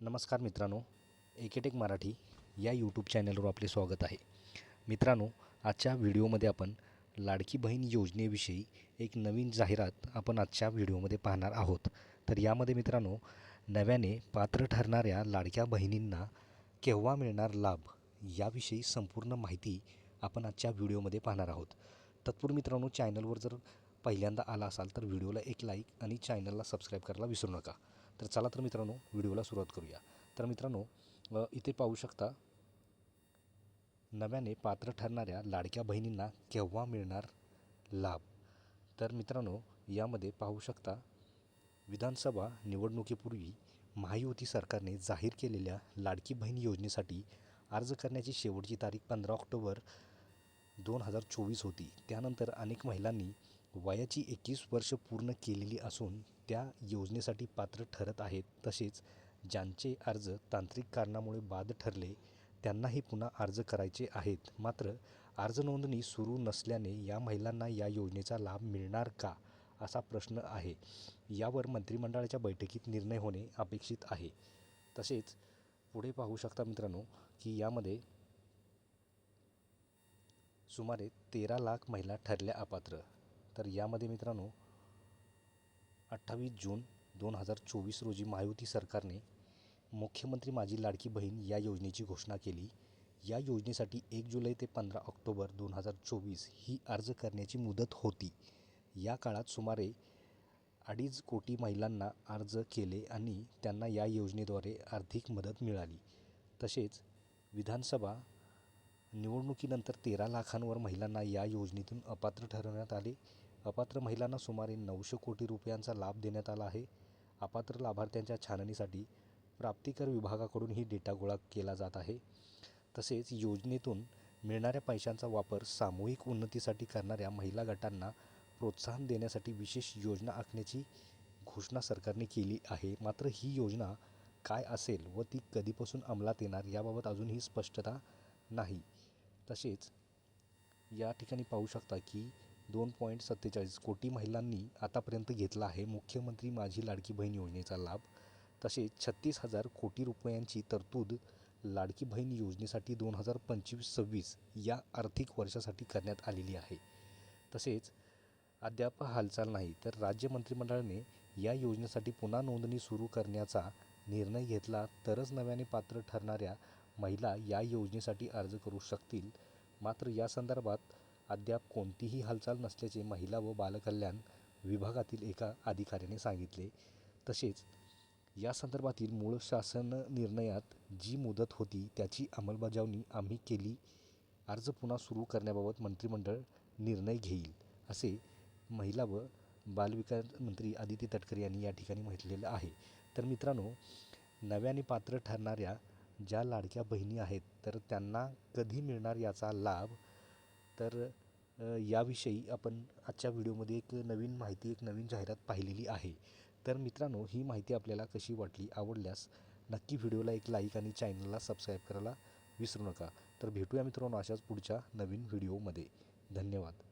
नमस्कार मित्रांनो एकेटेक मराठी या यूट्यूब चॅनलवर आपले स्वागत आहे. मित्रांनो आजच्या व्हिडिओमध्ये आपण लाडकी बहीण योजनेविषयी एक नवीन जाहिरात आपण आजच्या व्हिडिओमध्ये पाहणार आहोत. तर यामध्ये मित्रांनो नव्याने पात्र ठरणाऱ्या लाडक्या बहिणींना केव्हा मिळणार लाभ याविषयी संपूर्ण माहिती आपण आजच्या व्हिडिओमध्ये पाहणार आहोत. तत्पूर्वी मित्रांनो चॅनलवर जर पहिल्यांदा आला असाल तर व्हिडिओला एक लाईक आणि चॅनलला सबस्क्राईब करायला विसरू नका. तर चला तर मित्रांनो व्हिडिओला सुरुवात करूया. तर मित्रांनो इथे पाहू शकता नव्याने पात्र ठरणाऱ्या लाडक्या बहिणींना केव्हा मिळणार लाभ? तर मित्रांनो यामध्ये पाहू शकता विधानसभा निवडणुकीपूर्वी महायुती सरकारने जाहीर केलेल्या लाडकी बहीण योजनेसाठी अर्ज करण्याची शेवटची तारीख पंधरा ऑक्टोबर दोन हजार चोवीस होती. त्यानंतर अनेक महिलांनी वयाची एकवीस वर्ष पूर्ण केलेली असून त्या योजनेसाठी पात्र ठरत आहेत. तसेच ज्यांचे अर्ज तांत्रिक कारणामुळे बाद ठरले त्यांनाही पुन्हा अर्ज करायचे आहेत. मात्र अर्ज नोंदणी सुरू नसल्याने या महिलांना या योजनेचा लाभ मिळणार का असा प्रश्न आहे. यावर मंत्रिमंडळाच्या बैठकीत निर्णय होणे अपेक्षित आहे. तसेच पुढे पाहू शकता मित्रांनो की यामध्ये सुमारे तेरा लाख महिला ठरल्या अपात्र. तर यामध्ये मित्रांनो अठ्ठावीस जून दोन हजार चोवीस रोजी महायुती सरकारने मुख्यमंत्री माझी लाडकी बहीण या योजनेची घोषणा केली. या योजनेसाठी एक जुलै ते पंधरा ऑक्टोबर दोन हजार चोवीस ही अर्ज करण्याची मुदत होती. या काळात सुमारे अडीच कोटी महिलांना अर्ज केले आणि त्यांना या योजनेद्वारे आर्थिक मदत मिळाली. तसेच विधानसभा निवडणुकीनंतर तेरा लाखांवर महिलांना या योजनेतून अपात्र ठरवण्यात आले. अपात्र महिलांना सुमारे नऊशे कोटी रुपयांचा लाभ देण्यात आला आहे. अपात्र लाभार्थ्यांच्या छाननीसाठी प्राप्तिकर विभागाकडून ही डेटा गोळा केला जात आहे. तसेच योजनेतून मिळणाऱ्या पैशांचा वापर सामूहिक उन्नतीसाठी करणाऱ्या महिला गटांना प्रोत्साहन देण्यासाठी विशेष योजना आखण्याची घोषणा सरकारने केली आहे. मात्र ही योजना काय असेल व ती कधीपासून अंमलात येणार याबाबत अजूनही स्पष्टता नाही. तसेच या ठिकाणी पाहू शकता की दोन पॉईंट सत्तेचाळीस कोटी महिलांनी आतापर्यंत घेतला आहे मुख्यमंत्री माझी लाडकी बहीण योजनेचा लाभ. तसेच छत्तीस हजार कोटी रुपयांची तरतूद लाडकी बहीण योजनेसाठी दोन हजार पंचवीस सव्वीस या आर्थिक वर्षासाठी करण्यात आलेली आहे. तसेच अद्याप हालचाल नाही तर राज्य मंत्रिमंडळाने या योजनेसाठी पुन्हा नोंदणी सुरू करण्याचा निर्णय घेतला तरच नव्याने पात्र ठरणाऱ्या महिला या योजनेसाठी अर्ज करू शकतील. मात्र या संदर्भात अद्याप कोणतीही हालचाल नसल्याचे महिला व बालकल्याण विभागातील एका अधिकाऱ्याने सांगितले. तसेच या संदर्भातील मूळ शासन निर्णयात जी मुदत होती त्याची अंमलबजावणी आम्ही केली. अर्ज पुन्हा सुरू करण्याबाबत मंत्रिमंडळ निर्णय घेईल असे महिला व बालविकास मंत्री आदिती तटकरे यांनी या ठिकाणी म्हटलेलं आहे. तर मित्रांनो नव्याने पात्र ठरणाऱ्या ज्या लाडक्या बहिणी आहेत तर त्यांना कधी मिळणार याचा लाभ तर याविषयी आपण आजच्या व्हिडिओमध्ये एक नवीन माहिती एक नवीन जाहिरात पाहिलेली आहे. तर मित्रांनो ही माहिती आपल्याला कशी वाटली आवडल्यास नक्की व्हिडिओला एक लाईक आणि चॅनलला सबस्क्राईब करायला विसरू नका. तर भेटूया मित्रांनो अशाच पुढच्या नवीन व्हिडिओमध्ये. धन्यवाद.